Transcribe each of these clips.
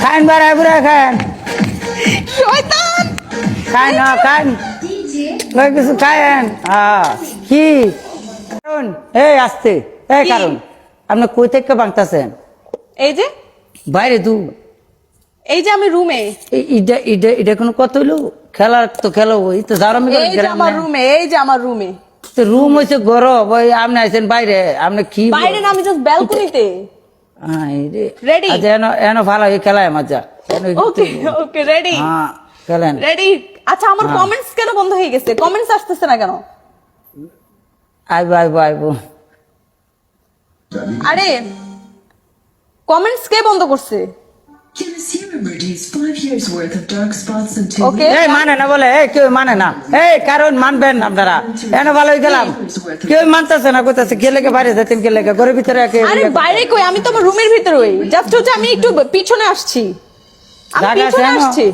খান বাড়া বুড়া খান শয়তান! খান না খান ওই কিছু খায়েন হ্যাঁ। কি? কারণ? এই আসতে এই কারণ। আপনি কই থেকে বাংতাছেন? এই যে? বাইরে দু এই যে আমি রুমে এই- ইটা ইটা এটা কোনো কত হইল? খেলার তো খেলো ওই তো যার এই যে আমার রুমে এই যে আমার রুমে রুম হয়েছে গরম ওই আপনি আছেন বাইরে আপনি কি বাইরে না আমি জাস্ট ব্যালকনিতে হ্যাঁ, রে। Ready? আচ্ছা এনো এনো ভালো এই খেলায় মজা এনো ওকে ওকে রেডি হ্যাঁ খেলেন। রেডি আচ্ছা আমার হ্যাঁ। কমেন্টস কেন বন্ধ হয়ে গেছে? কমেন্টস আসতেছে না কেন? আইবো আইবো আইবো। আরে কমেন্টস কে বন্ধ করছে? এই মানে না বলে এই কেউ মানে না। এই কারণ মানবেন আপনারা। এনো ভালো গেলাম। কেউ মানতেছে না কোথাছে কে লেগে বাইরে যেতেন কে লেগে ঘরের ভিতরে একে আরে বাইরে কই? আমি তো আমার রুমের ভিতরেই জাস্ট হচ্ছে আমি একটু পিছনে আসছি। আমি পিছনে আসছি।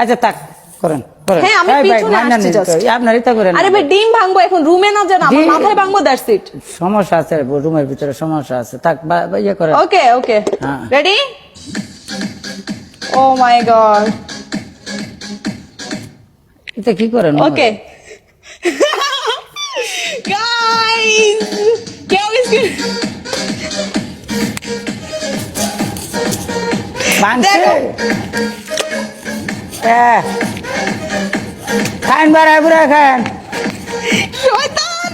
আচ্ছা তাক করেন হ্যাঁ, আমি পিছনে আসছি just। তো, করেন। আরে ভাই ডিম ভাঙবো এখন রুমে না জানা আমার মাথায় ভাঙবো দ্যাটস ইট সমস্যা আছে রুমের ভিতরে সমস্যা আছে। বা ইয়ে করেন। ওকে ওকে হ্যাঁ। রেডি ও মাই গড এটা কি করেন ওকে গাইস কেউ স্ক্রিন মানছে? দেখো। হ্যাঁ। খান বাড়া বুড়া খান। শয়তান।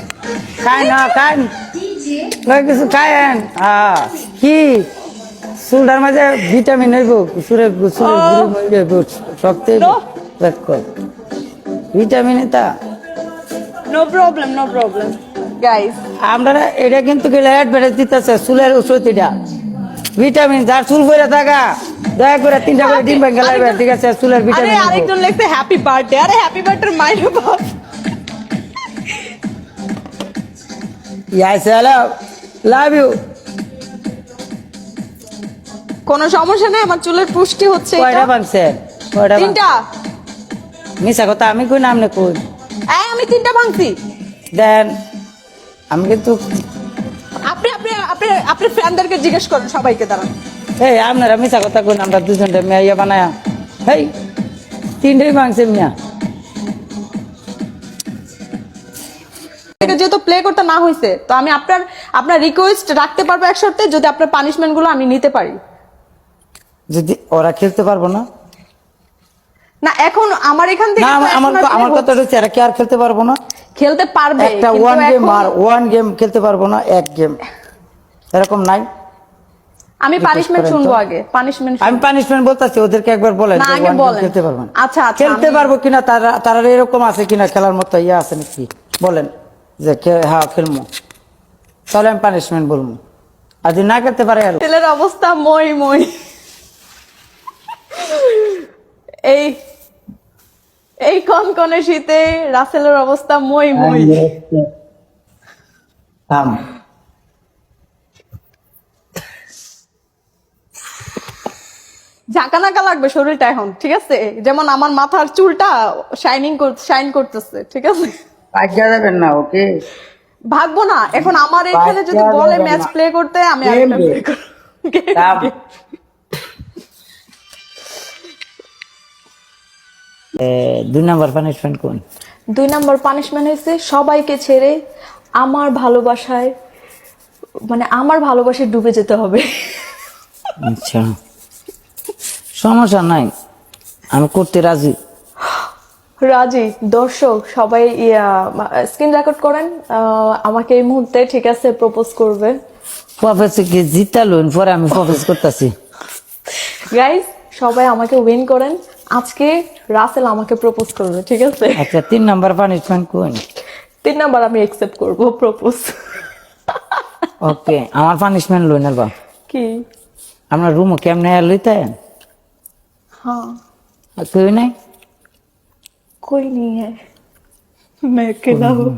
খান না খান। ওই কিছু খায়েন? হ্যাঁ। কি? চুলটার মাঝে ভিটামিন হইব সুরে সুরে. শক্তি. ভিটামিন এটা। No problem no problem. Guys আমরা এটা কিন্তু গেলে অ্যাডভার্টাইজ দিতেছে চুলের ওষুধ এটা ভিটামিন যার চুল পরে থাকা দয়া করে তিনটা করে ডিম ভেঙে লাগবে ঠিক আছে? চুলের আরে ভিটামিন আরেকজন লিখছে হ্যাপি বার্থডে আরে হ্যাপি বার্থডে মাইরে বাপ ইয়াস হ্যালো লাভ ইউ কোনো সমস্যা নেই আমার চুলের পুষ্টি হচ্ছে কয়টা ভাঙছে কয়টা তিনটা। মিশা কথা আমি কই না আপনি কই? এই আমি তিনটা ভাঙছি দেন আমি কিন্তু আপনি আপনি আপনি আপনি ফ্যানদেরকে জিজ্ঞেস করেন সবাইকে দাঁড়ান। এই আপনারা মিশা কথা কই না আমরা দুজনটা মেয়ে বানায়া। হেই তিনটেই ভাঙছে মিয়া। যেহেতু প্লে করতে না হয়েছে তো আমি আপনার আপনার রিকোয়েস্ট রাখতে পারব এক শর্তে যদি আপনার পানিশমেন্টগুলো আমি নিতে পারি। যদি ওরা খেলতে পারব না? না এখন আমার এখান থেকে না আমার- আমার কথা হচ্ছে এরা কি আর খেলতে পারব না? খেলতে পারবে একটা ওয়ান গেম আর ওয়ান গেম খেলতে পারব না এক গেম এরকম নাই? আমি পানিশমেন্ট শুনব আগে পানিশমেন্ট আমি পানিশমেন্ট বলতেছি ওদেরকে একবার বলেন না, আগে বলেন। খেলতে পারবেন আচ্ছা, আচ্ছা, খেলতে পারব কিনা তারা তারা এরকম আছে কিনা খেলার মতো ইয়ে আছে নাকি? বলেন যে হ্যাঁ খেলব তাহলে আমি পানিশমেন্ট বলব আর যদি না খেলতে পারে ছেলের অবস্থা মই মই। এই এই কনকনে শীতে রাসেলের অবস্থা মই মই। থাম। ঝাঁকা নাকা লাগবে শরীরটা এখন ঠিক আছে? যেমন আমার মাথার চুলটা শাইনিং শাইন করতেছে ঠিক আছে? পাইকা যাবেন না ওকে? ভাগবো না এখন আমার এখানে যদি বলে ম্যাচ প্লে করতে আমি game. play করব। দুই নাম্বার পানিশমেন্ট কোন? দুই নম্বর পানিশমেন্ট হয়েছে সবাইকে ছেড়ে আমার ভালোবাসায় মানে আমার ভালোবাসায় ডুবে যেতে হবে। আচ্ছা। সমস্যা নাই আমি করতে রাজি। রাজি। দর্শক সবাই ইয়া স্ক্রিন রেকর্ড করেন আমাকে এই মুহূর্তে ঠিক আছে প্রপোজ করবে প্রফেসরকে জিতালুন পরে আমি প্রপোজ করতেছি। গাইস সবাই আমাকে উইন করেন। আজকে রাসেল আমাকে প্রপোজ করবে ঠিক আছে আচ্ছা তিন নাম্বার পানিশমেন্ট কোন তিন নাম্বার আমি একসেপ্ট করব প্রপোজ ওকে আমার পানিশমেন্ট লই না বা কি আপনার রুমও কেমনে লইতেন हाँ কেউ নাই कोई नहीं है मैं अकेला हूँ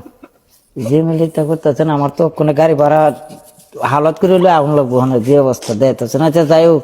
যে মিলিতা করতেছেন আমার তো কোনো গাড়ি ভাড়া হালত করে হলে আগুন লাগবো হনে যে অবস্থা দেয় তো না আচ্ছা যাই হোক